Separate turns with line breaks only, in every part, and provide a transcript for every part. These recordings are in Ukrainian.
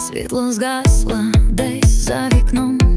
світло згасло десь за вікном.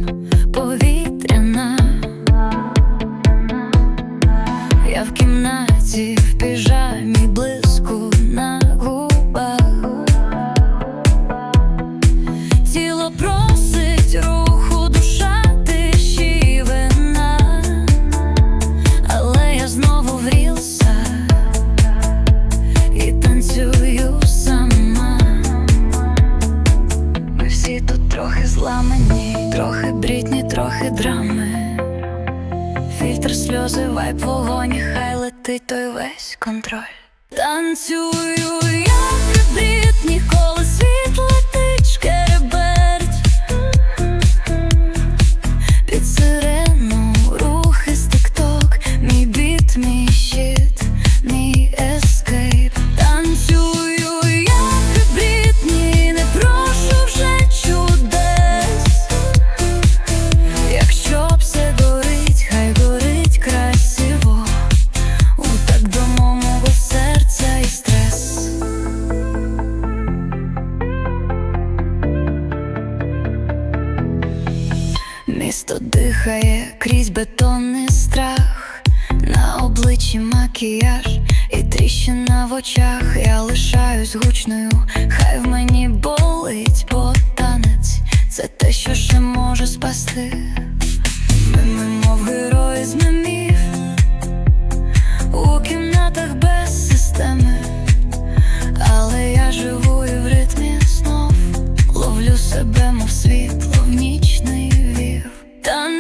трохи зламані, трохи брітні, трохи драми. Фільтр сльози, вайп вогонь, хай летить той весь контроль. Танцюю. Місто дихає крізь бетонний страх, на обличчі макіяж і тріщина в очах. Я лишаюсь гучною, хай в мені болить, бо танець це те, що ще може спасти. Ми, ми мов герої з мемів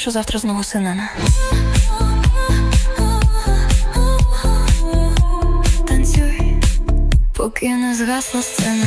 Що завтра знову синена? Танцюй, поки не згасла сцена.